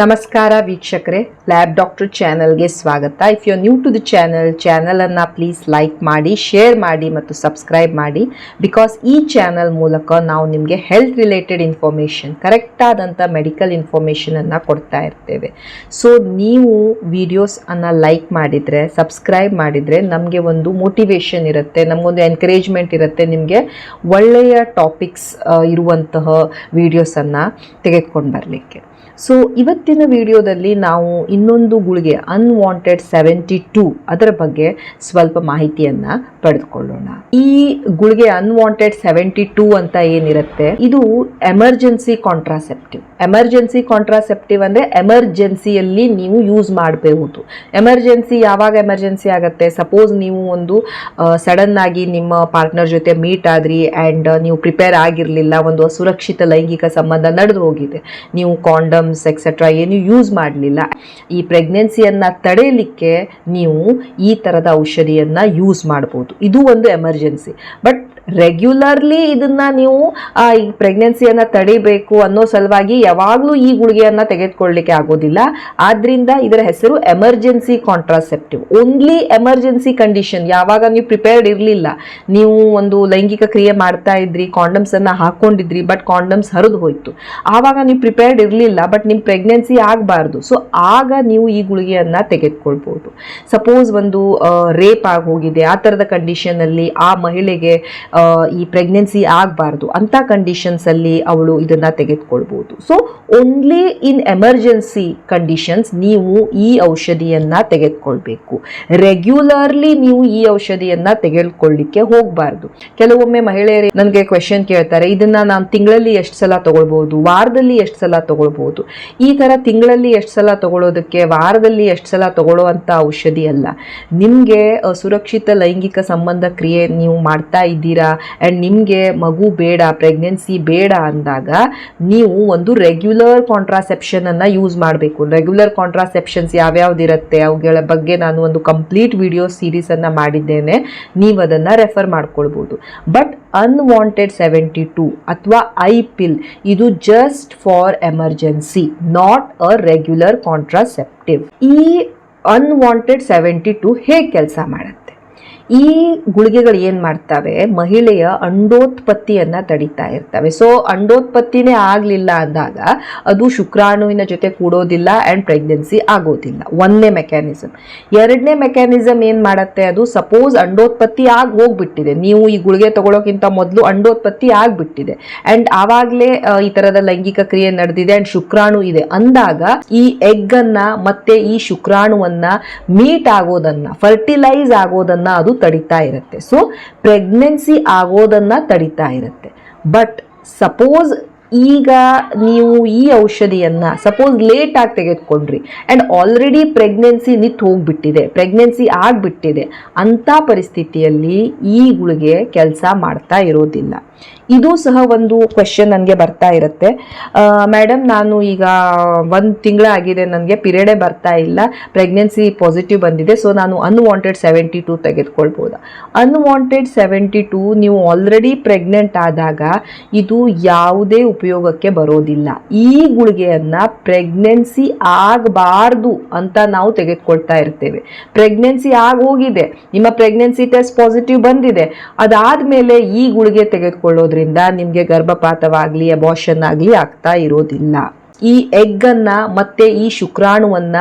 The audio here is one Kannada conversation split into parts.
ನಮಸ್ಕಾರ ವೀಕ್ಷಕರೇ ಲ್ಯಾಬ್ ಡಾಕ್ಟರ್ ಚಾನಲ್ಗೆ ಸ್ವಾಗತ. If you new to the channel ಚಾನಲನ್ನು ಪ್ಲೀಸ್ ಲೈಕ್ ಮಾಡಿ ಶೇರ್ ಮಾಡಿ ಮತ್ತು ಸಬ್ಸ್ಕ್ರೈಬ್ ಮಾಡಿ. ಬಿಕಾಸ್ ಈ ಚಾನಲ್ ಮೂಲಕ ನಾವು ನಿಮಗೆ ಹೆಲ್ತ್ ರಿಲೇಟೆಡ್ ಇನ್ಫಾರ್ಮೇಷನ್ ಕರೆಕ್ಟಾದಂಥ ಮೆಡಿಕಲ್ ಇನ್ಫಾರ್ಮೇಷನನ್ನು ಕೊಡ್ತಾ ಇರ್ತೇವೆ. ಸೊ ನೀವು ವಿಡಿಯೋಸ್ ಅನ್ನು ಲೈಕ್ ಮಾಡಿದರೆ ಸಬ್ಸ್ಕ್ರೈಬ್ ಮಾಡಿದರೆ ನಮಗೆ ಒಂದು ಮೋಟಿವೇಶನ್ ಇರುತ್ತೆ, ನಮಗೊಂದು ಎನ್ಕರೇಜ್ಮೆಂಟ್ ಇರುತ್ತೆ ನಿಮಗೆ ಒಳ್ಳೆಯ ಟಾಪಿಕ್ಸ್ ಇರುವಂತಹ ವೀಡಿಯೋಸನ್ನು ತೆಗೆದುಕೊಂಡು ಬರಲಿಕ್ಕೆ. ಸೊ ಇವತ್ತಿನ ವಿಡಿಯೋದಲ್ಲಿ ನಾವು ಇನ್ನೊಂದು ಗುಳಿಗೆ ಅನ್ವಾಂಟೆಡ್ ಸೆವೆಂಟಿ ಟೂ ಅದರ ಬಗ್ಗೆ ಸ್ವಲ್ಪ ಮಾಹಿತಿಯನ್ನ ಪಡೆದುಕೊಳ್ಳೋಣ. ಈ ಗುಳಿಗೆ ಅನ್ವಾಂಟೆಡ್ ಸೆವೆಂಟಿ ಟೂ ಅಂತ ಏನಿರುತ್ತೆ? ಇದು ಎಮರ್ಜೆನ್ಸಿ ಕಾಂಟ್ರಾಸೆಪ್ಟಿವ್ ಎಮರ್ಜೆನ್ಸಿ ಕಾಂಟ್ರಾಸೆಪ್ಟಿವ್ ಅಂದ್ರೆ ಎಮರ್ಜೆನ್ಸಿಯಲ್ಲಿ ನೀವು ಯೂಸ್ ಮಾಡಬಹುದು. ಎಮರ್ಜೆನ್ಸಿ ಯಾವಾಗ ಎಮರ್ಜೆನ್ಸಿ ಆಗುತ್ತೆ? ಸಪೋಸ್ ನೀವು ಒಂದು ಸಡನ್ ಆಗಿ ನಿಮ್ಮ ಪಾರ್ಟ್ನರ್ ಜೊತೆ ಮೀಟ್ ಆದ್ರಿ ಆ್ಯಂಡ್ ನೀವು ಪ್ರಿಪೇರ್ ಆಗಿರಲಿಲ್ಲ, ಒಂದು ಅಸುರಕ್ಷಿತ ಲೈಂಗಿಕ ಸಂಬಂಧ ನಡೆದು ಹೋಗಿದೆ. ನೀವು ಕಾಂಡಮ್ಸ್ ಎಕ್ಸೆಟ್ರಾ ಏನು ಯೂಸ್ ಮಾಡಲಿಲ್ಲ. ಈ ಪ್ರೆಗ್ನೆನ್ಸಿಯನ್ನು ತಡೆಯಲಿಕ್ಕೆ ನೀವು ಈ ಥರದ ಔಷಧಿಯನ್ನು ಯೂಸ್ ಮಾಡ್ಬೋದು. ಇದು ಒಂದು ಎಮರ್ಜೆನ್ಸಿ ಬಟ್ ರೆಗ್ಯುಲರ್ಲಿ ಇದನ್ನ ನೀವು ಈ ಪ್ರೆಗ್ನೆನ್ಸಿಯನ್ನು ತಡಿಬೇಕು ಅನ್ನೋ ಸಲುವಾಗಿ ಯಾವಾಗಲೂ ಈ ಗುಳಿಗೆಯನ್ನು ತೆಗೆದುಕೊಳ್ಳಲಿಕ್ಕೆ ಆಗೋದಿಲ್ಲ. ಆದ್ದರಿಂದ ಇದರ ಹೆಸರು emergency contraceptive only emergency condition ಯಾವಾಗ ನೀವು ಪ್ರಿಪೇರ್ಡ್ ಇರಲಿಲ್ಲ. ನೀವು ಒಂದು ಲೈಂಗಿಕ ಕ್ರಿಯೆ ಮಾಡ್ತಾ ಇದ್ರಿ ಕಾಂಡಮ್ಸ್ ಹಾಕ್ಕೊಂಡಿದ್ರಿ ಬಟ್ ಕಾಂಡಮ್ಸ್ ಹರಿದು ಹೋಯಿತು. ಆವಾಗ ನೀವು ಪ್ರಿಪೇರ್ಡ್ ಇರಲಿಲ್ಲ ಬಟ್ ನಿಮ್ಮ ಪ್ರೆಗ್ನೆನ್ಸಿ ಆಗಬಾರ್ದು. ಸೊ ಆಗ ನೀವು ಈ ಗುಳಿಗೆಯನ್ನು ತೆಗೆದುಕೊಳ್ಬೋದು. ಸಪೋಸ್ ಒಂದು ರೇಪ್ ಆಗಿ ಹೋಗಿದೆ ಆ ಥರದ ಕಂಡೀಷನಲ್ಲಿ ಆ ಮಹಿಳೆಗೆ ಈ ಪ್ರೆಗ್ನೆನ್ಸಿ ಆಗಬಾರ್ದು ಅಂಥ ಕಂಡೀಷನ್ಸಲ್ಲಿ ಅವಳು ಇದನ್ನು ತೆಗೆದುಕೊಳ್ಬೋದು. So only in emergency conditions ನೀವು ಈ ಔಷಧಿಯನ್ನು ತೆಗೆದುಕೊಳ್ಬೇಕು. ರೆಗ್ಯುಲರ್ಲಿ ನೀವು ಈ ಔಷಧಿಯನ್ನು ತೆಗೆದುಕೊಳ್ಳಿಕ್ಕೆ ಹೋಗಬಾರ್ದು. ಕೆಲವೊಮ್ಮೆ ಮಹಿಳೆಯರು ನನಗೆ ಕ್ವೆಶನ್ ಕೇಳ್ತಾರೆ, ಇದನ್ನು ನಾನು ತಿಂಗಳಲ್ಲಿ ಎಷ್ಟು ಸಲ ತೊಗೊಳ್ಬೋದು? ವಾರದಲ್ಲಿ ಎಷ್ಟು ಸಲ ತೊಗೊಳ್ಬೋದು? ಈ ಥರ ತಿಂಗಳಲ್ಲಿ ಎಷ್ಟು ಸಲ ತಗೊಳ್ಳೋದಕ್ಕೆ ವಾರದಲ್ಲಿ ಎಷ್ಟು ಸಲ ತಗೊಳ್ಳೋವಂಥ ಔಷಧಿ ಅಲ್ಲ. ನಿಮಗೆ ಸುರಕ್ಷಿತ ಲೈಂಗಿಕ ಸಂಬಂಧ ಕ್ರಿಯೆ ನೀವು ಮಾಡ್ತಾ ಇದ್ದೀರಾ? ಆ್ಯಂಡ್ ನಿಮಗೆ ಮಗು ಬೇಡ ಪ್ರೆಗ್ನೆನ್ಸಿ ಬೇಡ ಅಂದಾಗ ನೀವು ಒಂದು ರೆಗ್ಯುಲರ್ ಕಾಂಟ್ರಾಸೆಪ್ಷನನ್ನು ಯೂಸ್ ಮಾಡಬೇಕು. ರೆಗ್ಯುಲರ್ ಕಾಂಟ್ರಾಸೆಪ್ಷನ್ಸ್ ಯಾವ್ಯಾವ್ದಿರುತ್ತೆ? ಅವುಗಳ ಬಗ್ಗೆ ನಾನು ಒಂದು ಕಂಪ್ಲೀಟ್ ವಿಡಿಯೋ ಸೀರೀಸನ್ನು ಮಾಡಿದ್ದೇನೆ. ನೀವು ಅದನ್ನು ರೆಫರ್ ಮಾಡ್ಕೊಳ್ಬೋದು. ಬಟ್ ಅನ್ವಾಂಟೆಡ್ ಸೆವೆಂಟಿ ಟೂ ಅಥವಾ ಐ ಪಿಲ್ ಇದು just for emergency not a regular contraceptive ಈ ಅನ್ವಾಂಟೆಡ್ ಸೆವೆಂಟಿ ಟು ಹೇಗೆ ಕೆಲಸ ಮಾಡುತ್ತೆ? ಈ ಗುಳಿಗೆಗಳು ಏನು ಮಾಡ್ತವೆ? ಮಹಿಳೆಯ ಅಂಡೋತ್ಪತ್ತಿಯನ್ನು ತಡಿತಾ ಇರ್ತವೆ. ಸೊ ಅಂಡೋತ್ಪತ್ತಿನೇ ಆಗಲಿಲ್ಲ ಅಂದಾಗ ಅದು ಶುಕ್ರಾಣುವಿನ ಜೊತೆ ಕೂಡೋದಿಲ್ಲ ಆ್ಯಂಡ್ ಪ್ರೆಗ್ನೆನ್ಸಿ ಆಗೋದಿಲ್ಲ. ಒಂದನೇ ಮೆಕ್ಯಾನಿಸಮ್ ಎರಡನೇ ಮೆಕ್ಯಾನಿಸಮ್ ಏನು ಮಾಡುತ್ತೆ? ಅದು ಸಪೋಸ್ ಅಂಡೋತ್ಪತ್ತಿ ಆಗಿ ಹೋಗ್ಬಿಟ್ಟಿದೆ. ನೀವು ಈ ಗುಳಿಗೆ ತಗೊಳ್ಳೋಕ್ಕಿಂತ ಮೊದಲು ಅಂಡೋತ್ಪತ್ತಿ ಆಗಿಬಿಟ್ಟಿದೆ. ಆ್ಯಂಡ್ ಆವಾಗಲೇ ಈ ಥರದ ಲೈಂಗಿಕ ಕ್ರಿಯೆ ನಡೆದಿದೆ ಆ್ಯಂಡ್ ಶುಕ್ರಾಣು ಇದೆ. ಅಂದಾಗ ಈ ಎಗ್ ಅನ್ನ ಮತ್ತೆ ಈ ಶುಕ್ರಾಣುವನ್ನು ಮೀಟ್ ಆಗೋದನ್ನ ಫರ್ಟಿಲೈಸ್ ಆಗೋದನ್ನ ಅದು ತಡಿತಾ ಇರುತ್ತೆ. ಸೊ ಪ್ರೆಗ್ನೆನ್ಸಿ ಆಗೋದನ್ನು ತಡಿತಾ ಇರುತ್ತೆ. ಬಟ್ ಸಪೋಸ್ ಈಗ ನೀವು ಈ ಔಷಧಿಯನ್ನು ಸಪೋಸ್ ಲೇಟಾಗಿ ತೆಗೆದುಕೊಂಡ್ರಿ ಆ್ಯಂಡ್ ಆಲ್ರೆಡಿ ಪ್ರೆಗ್ನೆನ್ಸಿ ನಿಂತು ಹೋಗಿಬಿಟ್ಟಿದೆ ಪ್ರೆಗ್ನೆನ್ಸಿ ಆಗಿಬಿಟ್ಟಿದೆ, ಅಂಥ ಪರಿಸ್ಥಿತಿಯಲ್ಲಿ ಈ ಗುಳಿಗೆ ಕೆಲಸ ಮಾಡ್ತಾ ಇರೋದಿಲ್ಲ. ಇದು ಸಹ ಒಂದು ಕ್ವೆಶನ್ ನನಗೆ ಬರ್ತಾ ಇರುತ್ತೆ. ಮೇಡಮ್ ನಾನು ಈಗ ಒಂದು ತಿಂಗಳಾಗಿದೆ ನನಗೆ ಪಿರಿಯಡೇ ಬರ್ತಾ ಇಲ್ಲ. ಪ್ರೆಗ್ನೆನ್ಸಿ ಪಾಸಿಟಿವ್ ಬಂದಿದೆ ಸೊ ನಾನು ಅನ್ವಾಂಟೆಡ್ ಸೆವೆಂಟಿ ಟೂ ತೆಗೆದುಕೊಳ್ಬೋದಾ? ಅನ್ವಾಂಟೆಡ್ ಸೆವೆಂಟಿ ಟೂ ನೀವು ಆಲ್ರೆಡಿ ಪ್ರೆಗ್ನೆಂಟ್ ಆದಾಗ ಇದು ಯಾವುದೇ ಉಪಯೋಗಕ್ಕೆ ಬರೋದಿಲ್ಲ. ಈ ಗುಳಿಗೆಯನ್ನು ಪ್ರೆಗ್ನೆನ್ಸಿ ಆಗಬಾರ್ದು ಅಂತ ನಾವು ತೆಗೆದುಕೊಳ್ತಾ ಇರ್ತೇವೆ. ಪ್ರೆಗ್ನೆನ್ಸಿ ಆಗೋಗಿದೆ, ನಿಮ್ಮ ಪ್ರೆಗ್ನೆನ್ಸಿ ಟೆಸ್ಟ್ ಪಾಸಿಟಿವ್ ಬಂದಿದೆ. ಅದಾದ ಮೇಲೆ ಈ ಗುಳಿಗೆ ತೆಗೆದುಕೊಳ್ಳೋದ್ರಿಂದ ನಿಮಗೆ ಗರ್ಭಪಾತವಾಗಲಿ ಅಬಾಷನ್ ಆಗಲಿ ಆಗ್ತಾ ಇರೋದಿಲ್ಲ. ಈ ಎಗ್ ಅನ್ನ ಮತ್ತೆ ಈ ಶುಕ್ರಾಣುವನ್ನ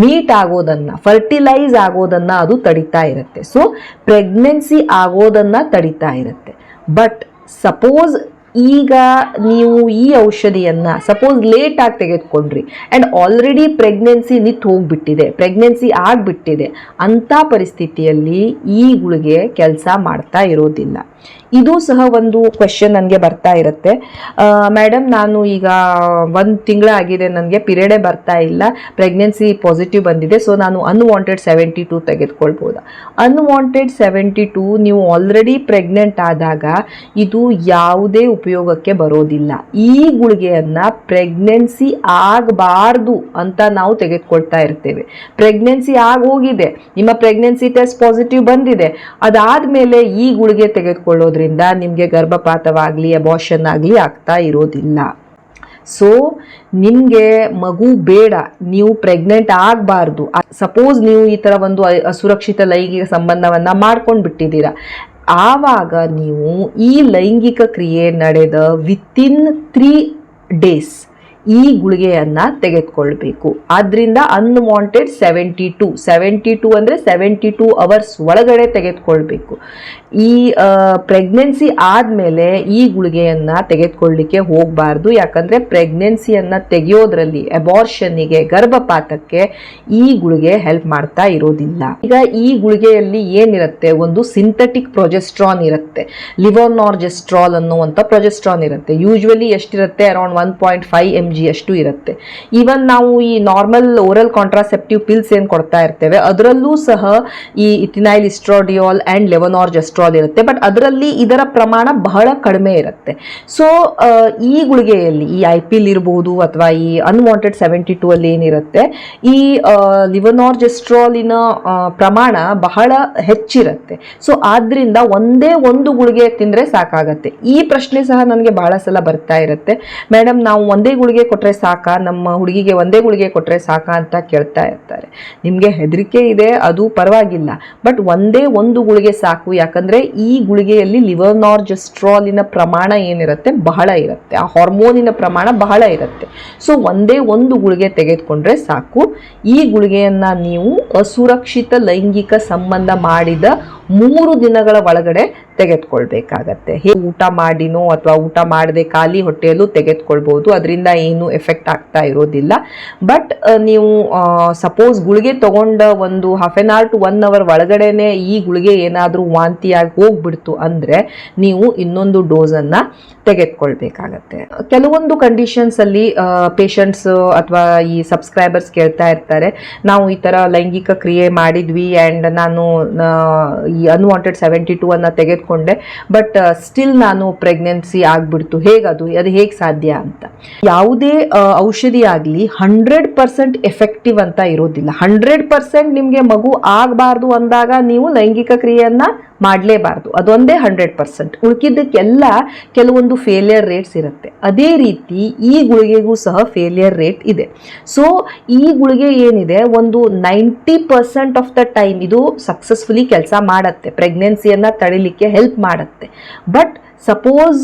ಮೀಟ್ ಆಗೋದನ್ನ ಫರ್ಟಿಲೈಸ್ ಆಗೋದನ್ನ ಅದು ತಡಿತಾ ಇರುತ್ತೆ. ಸೊ ಪ್ರೆಗ್ನೆನ್ಸಿ ಆಗೋದನ್ನ ತಡಿತಾ ಇರುತ್ತೆ. ಬಟ್ ಸಪೋಸ್ ಈಗ ನೀವು ಈ ಔಷಧಿಯನ್ನು ಸಪೋಸ್ ಲೇಟ್ ಆಗಿ ತೆಗೆದುಕೊಂಡ್ರಿ ಆ್ಯಂಡ್ ಆಲ್ರೆಡಿ ಪ್ರೆಗ್ನೆನ್ಸಿ ನಿತ್ ಹೋಗ್ಬಿಟ್ಟಿದೆ ಪ್ರೆಗ್ನೆನ್ಸಿ ಆಗಿಬಿಟ್ಟಿದೆ, ಅಂಥ ಪರಿಸ್ಥಿತಿಯಲ್ಲಿ ಈ ಗುಳಿಗೆ ಕೆಲಸ ಮಾಡ್ತಾ ಇರೋದಿಲ್ಲ. ಇದು ಸಹ ಒಂದು ಕ್ವೆಶನ್ ನನಗೆ ಬರ್ತಾ ಇರುತ್ತೆ. ಮೇಡಮ್ ನಾನು ಈಗ ಒಂದು ತಿಂಗಳಾಗಿದೆ ನನಗೆ ಪಿರಿಯಡೇ ಬರ್ತಾ ಇಲ್ಲ. ಪ್ರೆಗ್ನೆನ್ಸಿ ಪಾಸಿಟಿವ್ ಬಂದಿದೆ ಸೊ ನಾನು ಅನ್ವಾಂಟೆಡ್ ಸೆವೆಂಟಿ ಟೂ ತೆಗೆದುಕೊಳ್ಬೋದಾ? ಅನ್ವಾಂಟೆಡ್ ಸೆವೆಂಟಿ ಟೂ ನೀವು ಆಲ್ರೆಡಿ ಪ್ರೆಗ್ನೆಂಟ್ ಆದಾಗ ಇದು ಯಾವುದೇ ಉಪಯೋಗಕ್ಕೆ ಬರೋದಿಲ್ಲ. ಈ ಗುಳಿಗೆಯನ್ನು ಪ್ರೆಗ್ನೆನ್ಸಿ ಆಗಬಾರ್ದು ಅಂತ ನಾವು ತೆಗೆದುಕೊಳ್ತಾ ಇರ್ತೇವೆ. ಪ್ರೆಗ್ನೆನ್ಸಿ ಆಗೋಗಿದೆ, ನಿಮ್ಮ ಪ್ರೆಗ್ನೆನ್ಸಿ ಟೆಸ್ಟ್ ಪಾಸಿಟಿವ್ ಬಂದಿದೆ. ಅದಾದ ಮೇಲೆ ಈ ಗುಳಿಗೆ ತೆಗೆದುಕೊಳ್ಳೋದ್ರಿಂದ ನಿಮಗೆ ಗರ್ಭಪಾತವಾಗಲಿ ಅಬಾಷನ್ ಆಗಲಿ ಆಗ್ತಾ ಇರೋದಿಲ್ಲ. ಸೊ ನಿಮಗೆ ಮಗು ಬೇಡ, ನೀವು ಪ್ರೆಗ್ನೆಂಟ್ ಆಗಬಾರ್ದು. ಸಪೋಸ್ ನೀವು ಈ ಥರ ಒಂದು ಅಸುರಕ್ಷಿತ ಲೈಂಗಿಕ ಸಂಬಂಧವನ್ನು ಮಾಡ್ಕೊಂಡು ಬಿಟ್ಟಿದ್ದೀರಾ ಆವಾಗ ನೀವು ಈ ಲೈಂಗಿಕ ಕ್ರಿಯೆ ನಡೆದ ವಿತಿನ್ ತ್ರೀ ಡೇಸ್ ಈ ಗುಳಿಗೆಯನ್ನು ತೆಗೆದುಕೊಳ್ಬೇಕು. ಆದ್ದರಿಂದ unwanted seventy two seventy two ಅಂದರೆ ಸೆವೆಂಟಿ ಟು ಅವರ್ಸ್ ಒಳಗಡೆ ತೆಗೆದುಕೊಳ್ಬೇಕು. ಈ ಪ್ರೆಗ್ನೆನ್ಸಿ ಆದಮೇಲೆ ಈ ಗುಳಿಗೆಯನ್ನು ತೆಗೆದುಕೊಳ್ಳಿಕ್ಕೆ ಹೋಗಬಾರ್ದು. ಯಾಕಂದರೆ ಪ್ರೆಗ್ನೆನ್ಸಿಯನ್ನು ತೆಗೆಯೋದ್ರಲ್ಲಿ ಅಬಾರ್ಷನ್ನಿಗೆ ಗರ್ಭಪಾತಕ್ಕೆ ಈ ಗುಳಿಗೆ ಹೆಲ್ಪ್ ಮಾಡ್ತಾ ಇರೋದಿಲ್ಲ. ಈಗ ಈ ಗುಳಿಗೆಯಲ್ಲಿ ಏನಿರುತ್ತೆ? ಒಂದು ಸಿಂಥೆಟಿಕ್ ಪ್ರೊಜೆಸ್ಟ್ರಾನ್ ಇರುತ್ತೆ. ಲಿವೋನಾರ್ಜೆಸ್ಟ್ರಾಲ್ ಅನ್ನುವಂಥ ಪ್ರೊಜೆಸ್ಟ್ರಾನ್ ಇರುತ್ತೆ. ಯೂಶ್ವಲಿ ಎಷ್ಟಿರುತ್ತೆ? Around one point five M G ಅಷ್ಟು ಇರುತ್ತೆ. ಈವನ್ ನಾವು ಈ ನಾರ್ಮಲ್ ಓರಲ್ ಕಾಂಟ್ರಾಸೆಪ್ಟಿವ್ ಪಿಲ್ಸ್ ಏನು ಕೊಡ್ತಾ ಇರ್ತೇವೆ, ಅದರಲ್ಲೂ ಸಹ ಈ ಇಥಿನೈಲ್ ಇಸ್ಟ್ರಾಡಿಯೋಲ್ ಆ್ಯಂಡ್ ಲೆವನಾರ್ಜೆಸ್ಟ್ರಾಲ್ ಇರುತ್ತೆ. ಬಟ್ ಅದರಲ್ಲಿ ಇದರ ಪ್ರಮಾಣ ಬಹಳ ಕಡಿಮೆ ಇರುತ್ತೆ. ಸೊ ಈ ಗುಳಿಗೆಯಲ್ಲಿ, ಈ ಐ ಪಿಲ್ ಇರ್ಬೋದು ಅಥವಾ ಈ ಅನ್ವಾಂಟೆಡ್ ಸೆವೆಂಟಿ ಟೂ ಅಲ್ಲಿ ಏನಿರುತ್ತೆ ಈ ಲಿವನಾರ್ಜೆಸ್ಟ್ರಾಲಿನ ಪ್ರಮಾಣ ಬಹಳ ಹೆಚ್ಚಿರುತ್ತೆ. ಸೊ ಆದ್ರಿಂದ ಒಂದೇ ಒಂದು ಗುಳಿಗೆ ತಿಂದರೆ ಸಾಕಾಗತ್ತೆ. ಈ ಪ್ರಶ್ನೆ ಸಹ ನನಗೆ ಬಹಳ ಸಲ ಬರ್ತಾ ಇರುತ್ತೆ. ಮೇಡಮ್ ನಾವು ಒಂದೇ ಗುಳಿಗೆ ಕೊಟ್ಟರೆ ಸಾಕ? ನಮ್ಮ ಹುಡುಗಿಗೆ ಒಂದೇ ಗುಳಿಗೆ ಕೊಟ್ಟರೆ ಸಾಕ ಅಂತ ಕೇಳ್ತಾ ಇರ್ತಾರೆ. ನಿಮಗೆ ಹೆದರಿಕೆ ಇದೆ, ಅದು ಪರವಾಗಿಲ್ಲ. ಬಟ್ ಒಂದೇ ಒಂದು ಗುಳಿಗೆ ಸಾಕು. ಯಾಕಂದ್ರೆ ಈ ಗುಳಿಗೆಯಲ್ಲಿ ಲಿವರ್ನಾರ್ಜೆಸ್ಟ್ರಾಲಿನ ಪ್ರಮಾಣ ಏನಿರುತ್ತೆ? ಬಹಳ ಇರುತ್ತೆ. ಆ ಹಾರ್ಮೋನಿನ ಪ್ರಮಾಣ ಬಹಳ ಇರುತ್ತೆ. ಸೊ, ಒಂದೇ ಒಂದು ಗುಳಿಗೆ ತೆಗೆದುಕೊಂಡ್ರೆ ಸಾಕು. ಈ ಗುಳಿಗೆಯನ್ನು ನೀವು ಅಸುರಕ್ಷಿತ ಲೈಂಗಿಕ ಸಂಬಂಧ ಮಾಡಿದ ಮೂರು ದಿನಗಳ ಒಳಗಡೆ ತೆಗೆದುಕೊಳ್ಬೇಕಾಗತ್ತೆ. ಹೇಗೆ ಊಟ ಮಾಡಿನೋ ಅಥವಾ ಊಟ ಮಾಡದೆ ಖಾಲಿ ಹೊಟ್ಟೆಯಲ್ಲೂ ತೆಗೆದುಕೊಳ್ಬೋದು ಅದರಿಂದ ಏನು ಎಫೆಕ್ಟ್ ಆಗ್ತಾ ಇರೋದಿಲ್ಲ. ಬಟ್ ನೀವು ಸಪೋಸ್ ಗುಳಿಗೆ ತಗೊಂಡ ಒಂದು half an hour to one hour ಒಳಗಡೆನೆ ಈ ಗುಳಿಗೆ ಏನಾದರೂ ವಾಂತಿಯಾಗಿ ಹೋಗ್ಬಿಡ್ತು ಅಂದರೆ ನೀವು ಇನ್ನೊಂದು ಡೋಸನ್ನು ತೆಗೆದುಕೊಳ್ಬೇಕಾಗತ್ತೆ. ಕೆಲವೊಂದು ಕಂಡೀಷನ್ಸ್ ಅಲ್ಲಿ ಪೇಷಂಟ್ಸ್ ಅಥವಾ ಈ ಸಬ್ಸ್ಕ್ರೈಬರ್ಸ್ ಕೇಳ್ತಾ ಇರ್ತಾರೆ. ನಾವು ಈ ಥರ ಲೈಂಗಿಕ ಕ್ರಿಯೆ ಮಾಡಿದ್ವಿ ಆ್ಯಂಡ್ ನಾನು ಈ ಅನ್ವಾಂಟೆಡ್ ಸೆವೆಂಟಿ ಟೂ ಅನ್ನ ತೆಗೆದುಕೊಂಡೆ. ಬಟ್ ಸ್ಟಿಲ್ ನಾನು ಪ್ರೆಗ್ನೆನ್ಸಿ ಆಗ್ಬಿಡ್ತು. ಹೇಗದು? ಅದು ಹೇಗೆ ಸಾಧ್ಯ ಅಂತ. ಯಾವುದೇ ಔಷಧಿ ಆಗಲಿ ಹಂಡ್ರೆಡ್ ಪರ್ಸೆಂಟ್ ಎಫೆಕ್ಟಿವ್ ಅಂತ ಇರೋದಿಲ್ಲ. ಹಂಡ್ರೆಡ್ ಪರ್ಸೆಂಟ್ ನಿಮಗೆ ಮಗು ಆಗಬಾರ್ದು ಅಂದಾಗ ನೀವು ಲೈಂಗಿಕ ಕ್ರಿಯೆಯನ್ನ ಮಾಡಲೇಬಾರ್ದು. ಅದೊಂದೇ ಹಂಡ್ರೆಡ್ ಪರ್ಸೆಂಟ್ ಉಳ್ಕಿದ್ದಕ್ಕೆಲ್ಲ ಕೆಲವೊಂದು ಫೇಲಿಯರ್ ರೇಟ್ಸ್ ಇರುತ್ತೆ. ಅದೇ ರೀತಿ ಈ ಗುಳಿಗೆಗೂ ಸಹ ಫೇಲಿಯರ್ ರೇಟ್ ಇದೆ. ಸೊ ಈ ಗುಳಿಗೆ ಏನಿದೆ? ಒಂದು ninety percent of the time ಇದು ಸಕ್ಸಸ್ಫುಲಿ ಕೆಲಸ ಮಾಡುತ್ತೆ. ಪ್ರೆಗ್ನೆನ್ಸಿಯನ್ನು ತಡಿಲಿಕ್ಕೆ ಹೆಲ್ಪ್ ಮಾಡುತ್ತೆ. ಬಟ್ ಸಪೋಸ್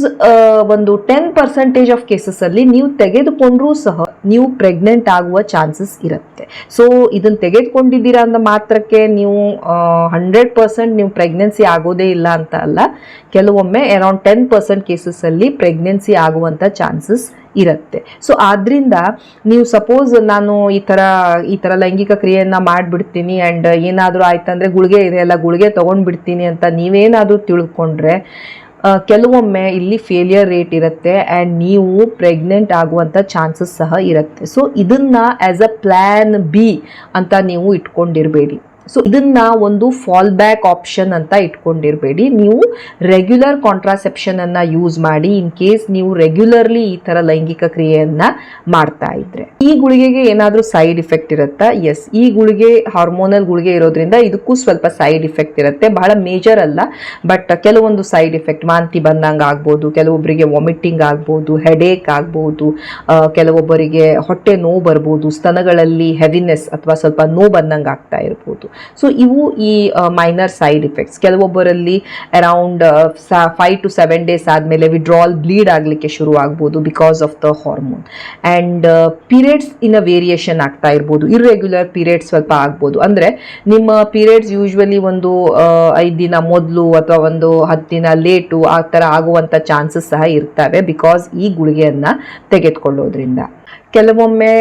ಒಂದು ಟೆನ್ ಪರ್ಸೆಂಟೇಜ್ ಆಫ್ ಕೇಸಸಲ್ಲಿ ನೀವು ತೆಗೆದುಕೊಂಡ್ರೂ ಸಹ ನೀವು ಪ್ರೆಗ್ನೆಂಟ್ ಆಗುವ ಚಾನ್ಸಸ್ ಇರುತ್ತೆ. ಸೊ ಇದನ್ನು ತೆಗೆದುಕೊಂಡಿದ್ದೀರಾ ಅಂದ ಮಾತ್ರಕ್ಕೆ ನೀವು ಹಂಡ್ರೆಡ್ ಪರ್ಸೆಂಟ್ ನೀವು ಪ್ರೆಗ್ನೆನ್ಸಿ ಆಗೋದೇ ಇಲ್ಲ ಅಂತ ಅಲ್ಲ. ಕೆಲವೊಮ್ಮೆ ಅರೌಂಡ್ ಟೆನ್ ಪರ್ಸೆಂಟ್ ಕೇಸಸಲ್ಲಿ ಪ್ರೆಗ್ನೆನ್ಸಿ ಆಗುವಂಥ ಚಾನ್ಸಸ್ ಇರುತ್ತೆ. ಸೊ ಆದ್ದರಿಂದ ನೀವು ಸಪೋಸ್ ನಾನು ಈ ಥರ ಈ ಥರ ಲೈಂಗಿಕ ಕ್ರಿಯೆಯನ್ನು ಮಾಡಿಬಿಡ್ತೀನಿ ಆ್ಯಂಡ್ ಏನಾದರೂ ಆಯ್ತಂದ್ರೆ ಗುಳಿಗೆ ಇದೆ ಅಲ್ಲ, ಗುಳಿಗೆ ತೊಗೊಂಡ್ಬಿಡ್ತೀನಿ ಅಂತ ನೀವೇನಾದರೂ ತಿಳ್ಕೊಂಡ್ರೆ ಕೆಲವೊಮ್ಮೆ ಇಲ್ಲಿ ಫೇಲಿಯರ್ ರೇಟ್ ಇರುತ್ತೆ ಆ್ಯಂಡ್ ನೀವು ಪ್ರೆಗ್ನೆಂಟ್ ಆಗುವಂಥ ಚಾನ್ಸಸ್ ಸಹ ಇರುತ್ತೆ. ಸೊ ಇದನ್ನು ಆ್ಯಸ್ ಅ ಪ್ಲ್ಯಾನ್ ಬಿ ಅಂತ ನೀವು ಇಟ್ಕೊಂಡಿರಬೇಡಿ. ಸೊ ಇದನ್ನ ಒಂದು ಫಾಲ್ ಬ್ಯಾಕ್ ಆಪ್ಷನ್ ಅಂತ ಇಟ್ಕೊಂಡಿರಬೇಡಿ. ನೀವು ರೆಗ್ಯುಲರ್ ಕಾಂಟ್ರಾಸೆಪ್ಷನ್ ಅನ್ನ ಯೂಸ್ ಮಾಡಿ ಇನ್ ಕೇಸ್ ನೀವು ರೆಗ್ಯುಲರ್ಲಿ ಈ ತರ ಲೈಂಗಿಕ ಕ್ರಿಯೆಯನ್ನ ಮಾಡ್ತಾ ಇದ್ರೆ. ಈ ಗುಳಿಗೆಗೆ ಏನಾದರೂ ಸೈಡ್ ಇಫೆಕ್ಟ್ ಇರುತ್ತಾ? ಎಸ್ ಈ ಗುಳಿಗೆ ಹಾರ್ಮೋನಲ್ ಗುಳಿಗೆ ಇರೋದ್ರಿಂದ ಇದಕ್ಕೂ ಸ್ವಲ್ಪ ಸೈಡ್ ಇಫೆಕ್ಟ್ ಇರುತ್ತೆ. ಬಹಳ ಮೇಜರ್ ಅಲ್ಲ. ಬಟ್ ಕೆಲವೊಂದು ಸೈಡ್ ಇಫೆಕ್ಟ್ ವಾಂತಿ ಬಂದಂಗೆ ಆಗ್ಬೋದು ಕೆಲವೊಬ್ಬರಿಗೆ ವಾಮಿಟಿಂಗ್ ಆಗ್ಬೋದು ಹೆಡೇಕ್ ಆಗ್ಬೋದು ಕೆಲವೊಬ್ಬರಿಗೆ ಹೊಟ್ಟೆ ನೋವು ಬರ್ಬೋದು, ಸ್ತನಗಳಲ್ಲಿ ಹೆವಿನೆಸ್ ಅಥವಾ ಸ್ವಲ್ಪ ನೋವು ಬಂದಂಗೆ ಆಗ್ತಾ ಇರ್ಬೋದು. ಸೊ ಇವು ಈ minor side effects ಕೆಲವೊಬ್ಬರಲ್ಲಿ around five to seven days ಆದಮೇಲೆ ವಿಡ್ರಾಲ್ ಬ್ಲೀಡ್ ಆಗಲಿಕ್ಕೆ ಶುರು ಆಗ್ಬೋದು because of the hormone and periods in a variation ಆಗ್ತಾ ಇರ್ಬೋದು. ಇರ್ರೆಗ್ಯುಲರ್ ಪೀರಿಯಡ್ಸ್ ಸ್ವಲ್ಪ ಆಗ್ಬೋದು. ಅಂದರೆ ನಿಮ್ಮ ಪೀರಿಯಡ್ಸ್ ಯೂಶ್ವಲಿ ಒಂದು ಐದು ದಿನ ಮೊದಲು ಅಥವಾ ಒಂದು ಹತ್ತು ದಿನ ಲೇಟು ಆ ಥರ ಆಗುವಂಥ ಚಾನ್ಸಸ್ ಸಹ ಇರ್ತವೆ ಬಿಕಾಸ್ ಈ ಗುಳಿಗೆಯನ್ನು ತೆಗೆದುಕೊಳ್ಳೋದ್ರಿಂದ. ಕೆಲವೊಮ್ಮೆ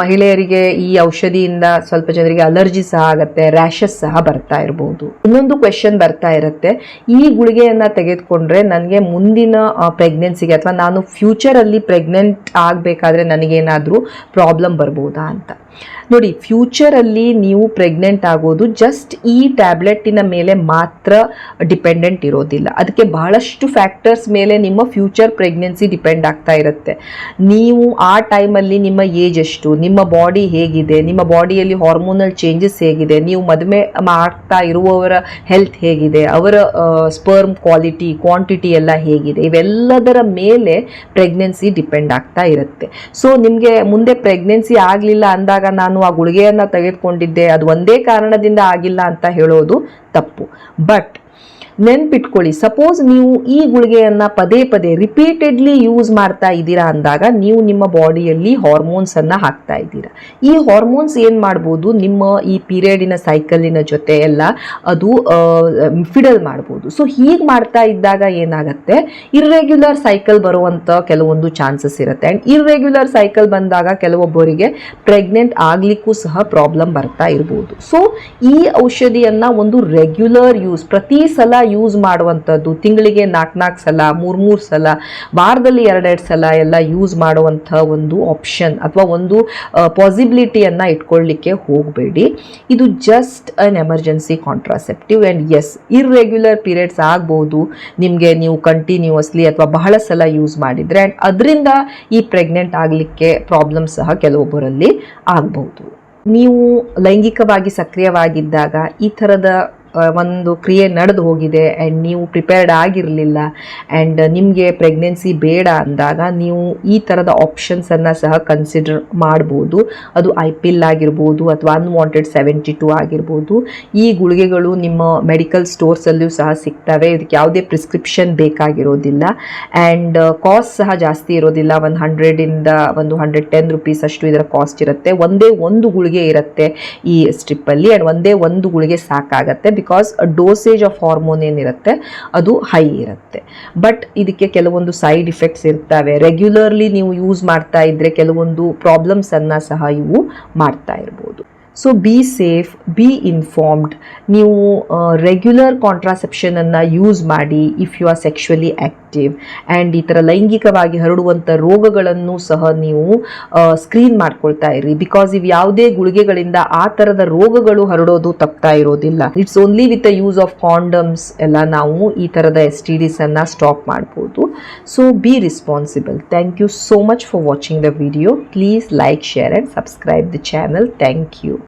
ಮಹಿಳೆಯರಿಗೆ ಈ ಔಷಧಿಯಿಂದ ಸ್ವಲ್ಪ ಜನರಿಗೆ ಅಲರ್ಜಿ ಸಹ ಆಗತ್ತೆ. ರ್ಯಾಷಸ್ ಸಹ ಬರ್ತಾ ಇರಬಹುದು ಇನ್ನೊಂದು ಕ್ವೆಶನ್ ಬರ್ತಾ ಇರುತ್ತೆ. ಈ ಗುಳಿಗೆಯನ್ನು ತೆಗೆದುಕೊಂಡ್ರೆ ನನಗೆ ಮುಂದಿನ ಪ್ರೆಗ್ನೆನ್ಸಿಗೆ ಅಥವಾ ನಾನು ಫ್ಯೂಚರಲ್ಲಿ ಪ್ರೆಗ್ನೆಂಟ್ ಆಗಬೇಕಾದ್ರೆ ನನಗೇನಾದರೂ ಪ್ರಾಬ್ಲಮ್ ಬರ್ಬೋದಾ ಅಂತ. ನೋಡಿ ಫ್ಯೂಚರಲ್ಲಿ ನೀವು ಪ್ರೆಗ್ನೆಂಟ್ ಆಗೋದು ಜಸ್ಟ್ ಈ ಟ್ಯಾಬ್ಲೆಟ್ಟಿನ ಮೇಲೆ ಮಾತ್ರ ಡಿಪೆಂಡೆಂಟ್ ಇರೋದಿಲ್ಲ. ಅದಕ್ಕೆ ಬಹಳಷ್ಟು ಫ್ಯಾಕ್ಟರ್ಸ್ ಮೇಲೆ ನಿಮ್ಮ ಫ್ಯೂಚರ್ ಪ್ರೆಗ್ನೆನ್ಸಿ ಡಿಪೆಂಡ್ ಆಗ್ತಾ ಇರುತ್ತೆ. ನೀವು ಆ ಟೈಮಲ್ಲಿ ನಿಮ್ಮ ಏಜ್ ಎಷ್ಟು, ನಿಮ್ಮ ಬಾಡಿ ಹೇಗಿದೆ, ನಿಮ್ಮ ಬಾಡಿಯಲ್ಲಿ ಹಾರ್ಮೋನಲ್ ಚೇಂಜಸ್ ಹೇಗಿದೆ, ನೀವು ಮದುವೆ ಮಾಡ್ತಾ ಇರುವವರ ಹೆಲ್ತ್ ಹೇಗಿದೆ, ಅವರ ಸ್ಪರ್ಮ್ ಕ್ವಾಲಿಟಿ ಕ್ವಾಂಟಿಟಿ ಎಲ್ಲ ಹೇಗಿದೆ, ಇವೆಲ್ಲದರ ಮೇಲೆ ಪ್ರೆಗ್ನೆನ್ಸಿ ಡಿಪೆಂಡ್ ಆಗ್ತಾ ಇರುತ್ತೆ. ಸೊ ನಿಮಗೆ ಮುಂದೆ ಪ್ರೆಗ್ನೆನ್ಸಿ ಆಗಲಿಲ್ಲ ಅಂದಾಗ ನಾನು ಆ ಗುಳಿಗೆಯನ್ನು ತೆಗೆದುಕೊಂಡಿದ್ದೆ. ಅದು ಒಂದೇ ಕಾರಣದಿಂದ ಆಗಿಲ್ಲ ಅಂತ ಹೇಳೋದು ತಪ್ಪು. ಬಟ್ ನೆನ್ಪಿಟ್ಕೊಳ್ಳಿ. ಸಪೋಸ್ ನೀವು ಈ ಗುಳಿಗೆಯನ್ನು ಪದೇ ಪದೇ ರಿಪೀಟೆಡ್ಲಿ ಯೂಸ್ ಮಾಡ್ತಾ ಇದ್ದೀರಾ ಅಂದಾಗ ನೀವು ನಿಮ್ಮ ಬಾಡಿಯಲ್ಲಿ ಹಾರ್ಮೋನ್ಸನ್ನು ಹಾಕ್ತಾ ಇದ್ದೀರಾ. ಈ ಹಾರ್ಮೋನ್ಸ್ ಏನು ಮಾಡ್ಬೋದು? ನಿಮ್ಮ ಈ ಪೀರಿಯಡಿನ ಸೈಕಲಿನ ಜೊತೆ ಎಲ್ಲ ಅದು ಫಿಡಲ್ ಮಾಡ್ಬೋದು. ಸೊ ಹೀಗೆ ಮಾಡ್ತಾ ಇದ್ದಾಗ ಏನಾಗುತ್ತೆ? ಇರ್ರೆಗ್ಯುಲರ್ ಸೈಕಲ್ ಬರುವಂಥ ಕೆಲವೊಂದು ಚಾನ್ಸಸ್ ಇರುತ್ತೆ. ಆ್ಯಂಡ್ ಇರ್ರೆಗ್ಯುಲರ್ ಸೈಕಲ್ ಬಂದಾಗ ಕೆಲವೊಬ್ಬರಿಗೆ ಪ್ರೆಗ್ನೆಂಟ್ ಆಗಲಿಕ್ಕೂ ಸಹ ಪ್ರಾಬ್ಲಮ್ ಬರ್ತಾ ಇರ್ಬೋದು. ಸೊ ಈ ಔಷಧಿಯನ್ನು ಒಂದು ರೆಗ್ಯುಲರ್ ಯೂಸ್ ಪ್ರತಿ ಸಲ ಯೂಸ್ ಮಾಡುವಂಥದ್ದು, ತಿಂಗಳಿಗೆ ನಾಲ್ಕು ನಾಲ್ಕು ಸಲ, ಮೂರು ಮೂರು ಸಲ, ವಾರದಲ್ಲಿ ಎರಡೆರಡು ಸಲ ಎಲ್ಲ ಯೂಸ್ ಮಾಡುವಂಥ ಒಂದು ಆಪ್ಷನ್ ಅಥವಾ ಒಂದು ಪಾಸಿಬಿಲಿಟಿಯನ್ನು ಇಟ್ಕೊಳ್ಳಿಕ್ಕೆ ಹೋಗಬೇಡಿ. ಇದು just an emergency contraceptive and as irregular periods ಆಗ್ಬೋದು. ನಿಮಗೆ ನೀವು ಕಂಟಿನ್ಯೂಸ್ಲಿ ಅಥವಾ ಬಹಳ ಸಲ ಯೂಸ್ ಮಾಡಿದರೆ ಆ್ಯಂಡ್ ಅದರಿಂದ ಈ ಪ್ರೆಗ್ನೆಂಟ್ ಆಗಲಿಕ್ಕೆ ಪ್ರಾಬ್ಲಮ್ ಸಹ ಕೆಲವೊಬ್ಬರಲ್ಲಿ ಆಗ್ಬೋದು. ನೀವು ಲೈಂಗಿಕವಾಗಿ ಸಕ್ರಿಯವಾಗಿದ್ದಾಗ ಈ ಥರದ ಒಂದು ಕ್ರಿಯೆ ನಡೆದು ಹೋಗಿದೆ ಆ್ಯಂಡ್ ನೀವು ಪ್ರಿಪೇರ್ಡ್ ಆಗಿರಲಿಲ್ಲ ಆ್ಯಂಡ್ ನಿಮಗೆ ಪ್ರೆಗ್ನೆನ್ಸಿ ಬೇಡ ಅಂದಾಗ ನೀವು ಈ ಥರದ ಆಪ್ಷನ್ಸನ್ನು ಸಹ ಕನ್ಸಿಡರ್ ಮಾಡ್ಬೋದು. ಅದು ಐ ಪಿಲ್ ಆಗಿರ್ಬೋದು ಅಥವಾ ಅನ್ವಾಂಟೆಡ್ ಸೆವೆಂಟಿ ಟು ಆಗಿರ್ಬೋದು. ಈ ಗುಳಿಗೆಗಳು ನಿಮ್ಮ ಮೆಡಿಕಲ್ ಸ್ಟೋರ್ಸಲ್ಲೂ ಸಹ ಸಿಗ್ತವೆ. ಇದಕ್ಕೆ ಯಾವುದೇ ಪ್ರಿಸ್ಕ್ರಿಪ್ಷನ್ ಬೇಕಾಗಿರೋದಿಲ್ಲ. ಆ್ಯಂಡ್ ಕಾಸ್ಟ್ ಸಹ ಜಾಸ್ತಿ ಇರೋದಿಲ್ಲ. ಒಂದು ಹಂಡ್ರೆಡಿಂದ ಒಂದು ಹಂಡ್ರೆಡ್ ಟೆನ್ ರುಪೀಸ್ ಅಷ್ಟು ಇದರ ಕಾಸ್ಟ್ ಇರುತ್ತೆ. ಒಂದೇ ಒಂದು ಗುಳಿಗೆ ಇರುತ್ತೆ ಈ ಸ್ಟ್ರಿಪ್ಪಲ್ಲಿ ಆ್ಯಂಡ್ ಒಂದೇ ಒಂದು ಗುಳಿಗೆ ಸಾಕಾಗತ್ತೆ. ಬಿಕಾಸ್ ಡೋಸೇಜ್ ಆಫ್ ಹಾರ್ಮೋನ್ ಏನಿರುತ್ತೆ, ಅದು ಹೈ ಇರುತ್ತೆ. ಬಟ್ ಇದಕ್ಕೆ ಕೆಲವೊಂದು ಸೈಡ್ ಇಫೆಕ್ಟ್ಸ್ ಇರ್ತವೆ. ರೆಗ್ಯುಲರ್ಲಿ ನೀವು ಯೂಸ್ ಮಾಡ್ತಾ ಇದ್ರೆ ಕೆಲವೊಂದು ಪ್ರಾಬ್ಲಮ್ಸನ್ನು ಸಹ ಇವು ಮಾಡ್ತಾ ಇರ್ಬೋದು. So be safe be informed ನೀವು ರೆಗ್ಯುಲರ್ ಕಾಂಟ್ರಾಸೆಪ್ಷನನ್ನು ಯೂಸ್ ಮಾಡಿ if you are sexually active and ಈ ಥರ ಲೈಂಗಿಕವಾಗಿ ಹರಡುವಂಥ ರೋಗಗಳನ್ನು ಸಹ ನೀವು ಸ್ಕ್ರೀನ್ ಮಾಡ್ಕೊಳ್ತಾ ಇರಿ. ಬಿಕಾಸ್ ಇವು ಯಾವುದೇ ಗುಳಿಗೆಗಳಿಂದ ಆ ಥರದ ರೋಗಗಳು ಹರಡೋದು ತಪ್ತಾ ಇರೋದಿಲ್ಲ. It's only with the use of condoms ಎಲ್ಲ ನಾವು ಈ ಥರದ ಎಸ್ ಟಿ ಡಿಸನ್ನು ಸ್ಟಾಪ್ ಮಾಡ್ಬೋದು. So be responsible thank you so much for watching the video please like share and subscribe the channel thank you